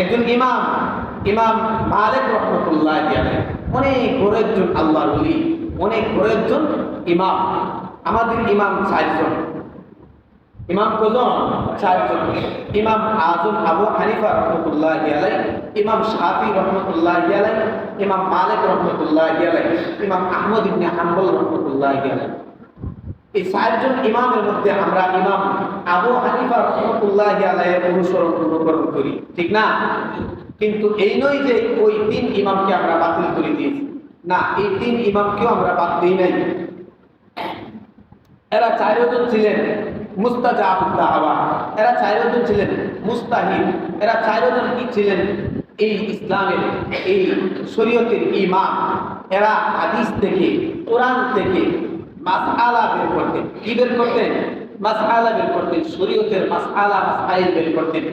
একজন ইমাম ইমাম মালিক রহমতুল্লাহ আলাইহি। অনেক বড় একজন ওলি, অনেক বড় একজন ইমাম। আমাদের ইমাম চারজন। ইমাম কজন? চারজন। ইমাম আজম আবু হানিফা রহমতুল্লাহ আলাই ইমাম শাফি রহমতুল্লাহ আলাই ইমাম মালিক রহমতুল্লাহ আলাই ইমাম আহমদ ইবনে হাম্বল রহমতুল্লাহ আলাই এই চারজন ইমামের মধ্যে আমরা ইমাম আবু হানিফা রহমতুল্লাহ আলাইয়ের অনুসরণ অনুকরণ করি, ঠিক না? কিন্তু এই নয় যে ওই তিন ইমামকে আমরা বাতিল করে দিয়েছি। না, এই তিন ইমামকেও আমরা বাদ দিই নাই। এরা চারজন ছিলেন মুস্তাজাব দাওয়া এরা চারজন ছিলেন মুস্তাহিদ, এরা চারজন কি ছিলেন? এই ইসলামের, এই শরীয়তের ইমাম। এরা হাদিস থেকে, কোরআন থেকে মাসআলা বের করতেন। কি বের করতেন? মাসআলা বের করতেন। শরীয়তের মাসআলা মাসাইল বের করতেন।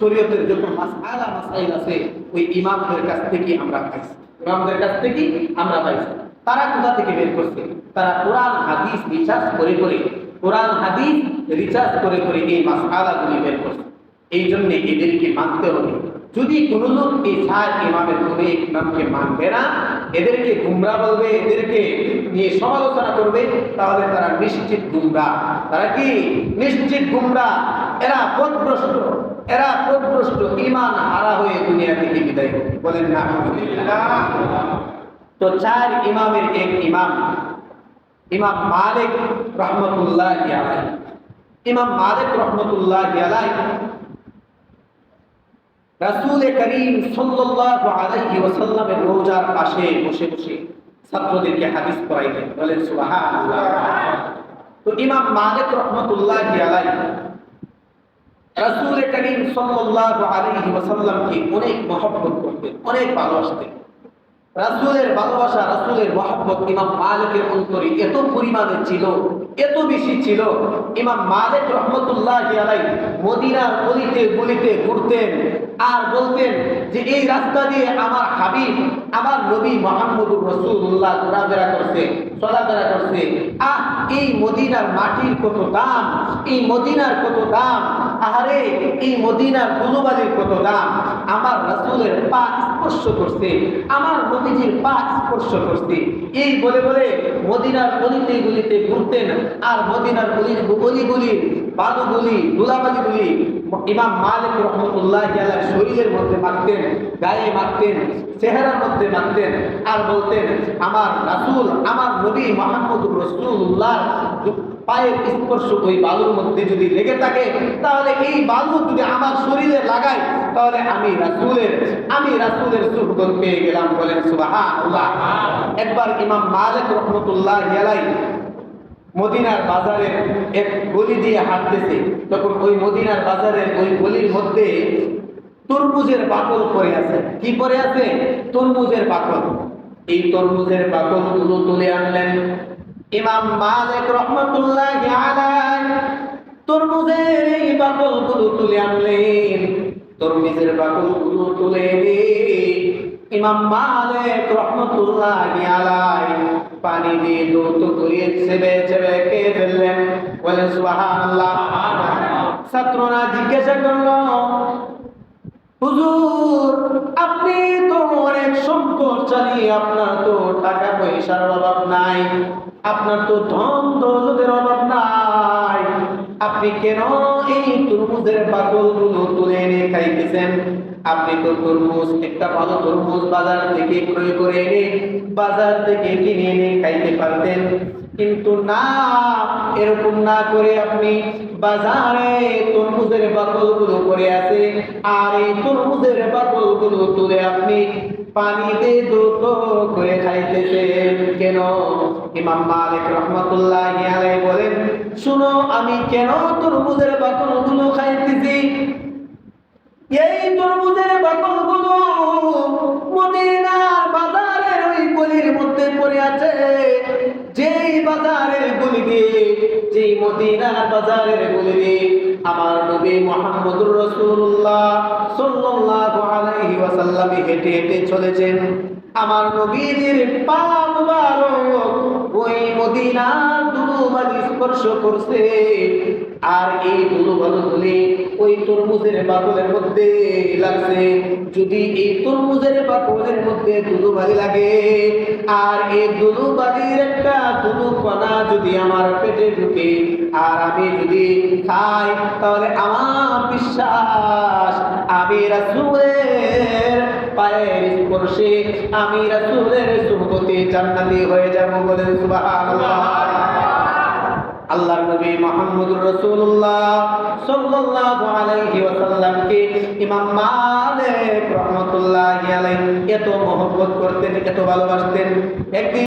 শরীয়তের যত মাসআলা মাসাইল আছে, ওই ইমামদের কাছ থেকে আমরা পাইছি। ইমামদের কাছ থেকে আমরা পাইছি। তারা কোথা থেকে বের করছে? তারা কোরআন, হাদিস, রিসার্চ করে করে। কোরআন, হাদিস, রিসার্চ করে করে এই মাসআলাগুলি বের করছে। এই জন্য এদেরকে মানতে হবে। যদি কোনো লোক এই চার ইমামের কোনো এক ইমামকে মানবে না এদেরকে গুমরা বলবে, এদেরকে নিয়ে সমালোচনা করবে, তাহলে তারা নিশ্চিত গুমরা। তারা কি নিশ্চিত গুমরা? এরা পথভ্রষ্ট এরা পথভ্রষ্ট ইমান হারা হয়ে দুনিয়া থেকে বিদায় বলেন না। তো চার ইমামের এক ইমাম ইমাম মালিক রহমতুল্লাহ ইমাম মালিক রহমতুল্লাহ রাসূল করিম সাল্লাল্লাহু আলাইহি ওয়াসাল্লামের রোজার পাশে বসে বসে ছাত্রদেরকে হাদিস পড়াইতেন বলেন, সুবহানাল্লাহ। তো ইমাম মালিক রহমতুল্লাহ আলাইহি রাসূল করিম সাল্লাল্লাহু আলাইহি ওয়াসাল্লামকে অনেক মহব্বত করতেন, অনেক ভালোবাসতেন। রাসূলের ভালোবাসা, রাসূলের মহব্বত ইমাম মালিকের অন্তরে এত পরিমাণে ছিল, এত বেশি ছিল। ইমাম মালিক রহমতুল্লাহ আলাই মদিনার গলিতে গলিতে ঘুরতেন আর বলতেন যে, এই রাস্তা দিয়ে আমার হাবিব, আমার নবী মোহাম্মদুর রসুল্লাহ ঘোরাফেরা করছে, চলাফেরা করছে। আহ, এই মদিনার মাটির কত দাম, এই মদিনার কত দাম, আহারে, এই মদিনার গুলুবালির কত দাম। আমার রাসূলের পা স্পর্শ করছে, আমার নবীজির পা স্পর্শ করছে। এই বলে বলে মদিনার গলিতে গলিতে ঘুরতেন আর মদিনার গলির গলিগুলি বালুগুলি, ধুলাবালিগুলি ইমাম মালিক রহমতুল্লাহ আলাইহির শরীরের মধ্যে মাখতেন, গায়ে মাখতেন, চেহারার মধ্যে মাখতেন আর বলতেন, আমার রাসূল, আমার নবী মোহাম্মদুর রাসূলুল্লাহ পায়ের স্পর্শ ওই বালুর মধ্যে যদি লেগে থাকে, তাহলে এই বালু যদি আমার শরীরে লাগায় তাহলে আমি রাসূলের আমি রাসূলের সুহবত পেয়ে গেলাম বলেন সুবহানাল্লাহ। একবার ইমাম মালিক রহমতুল্লাহ আলাইহি মদিনার বাজারের এক গলি দিয়ে হাঁটতেছে, তখন ওই মদিনার বাজারের ওই গলির মধ্যে তরমুজের বাকল পড়ে আছে। কি পড়ে আছে? তরমুজের বাকল। এই তরমুজের বাকলগুলো তুলে আনলেন ইমাম মালিক রহমতুল্লাহ তরমুজের এই বাকলগুলো তুলে আনলেন। তরমুজের তুলে ইমাম মালিক রহমতুল্লাহ আলাইহি পানি দিয়ে কে ফেললেন। ছাত্ররা জিজ্ঞাসা হুজুর, আপনি তো অনেক সম্পদশালী আপনার তো টাকা পয়সার অভাব নাই। আপনার তো ধন দৌলতের অভাব নাই। আপনি কেন এই তরমুজের বাকলগুলো তুলে এনে খাইতেছেন? আপনি তো তরমুজ, একটা ভালো তরমুজ বাজার থেকে ক্রয় করে এনে বাজার থেকে কিনে এনে খাইতে পারতেন। কিন্তু না, এরকম না করে আপনি বাজারে তরমুজের বাকলগুলো করে আছে আর এই তরমুজের বাকলগুলো তুলে আপনি পানিতে দ্রুত করে খাইতেছেন। কেন? ইমাম মালিক রহমতুল্লাহ বলেন শুনো, আমি কেন তরমুজের বাকলগুলো খাইতেছি? এই তরমুজের বাকলগুলো মদিনার বাজারের ওই গলির মধ্যে পড়ে আছে। যেই বাজারের গলি দিয়ে যেই মদিনার বাজারের গলি দিয়ে আমার নবী মুহাম্মদুর রাসূলুল্লাহ সাল্লাল্লাহু আলাইহি ওয়াসাল্লাম হেঁটে হেঁটে চলেছেন। আমার নবীজির পা মুবারক ওই মদিনার দুলুবালি স্পর্শ করছে। আর এই দুলুবালু গুলি ওই তরমুজের বাকলের মধ্যে লাগছে। যদি এই তরমুজের বাকলের মধ্যে দুলুবালি লাগে, আর এই দুলুবালির একটা দুলু কণা যদি আমার পেটে ঢুকে, আর আমি যদি খাই, তাহলে আমার বিশ্বাস আমি রাসূলের পায়ের স্পর্শে আমি রাসূলের সুহবতে জান্নাতি হয়ে যাব বলে সুবহানাল্লাহ। আল্লাহর নবী মুহাম্মদুর রাসূলুল্লাহ সাল্লাল্লাহু আলাইহি ওয়াসাল্লামকে ইমাম মালিক আলাইহি এত মহব্বত করতেন, এত ভালোবাসতেন। একদিন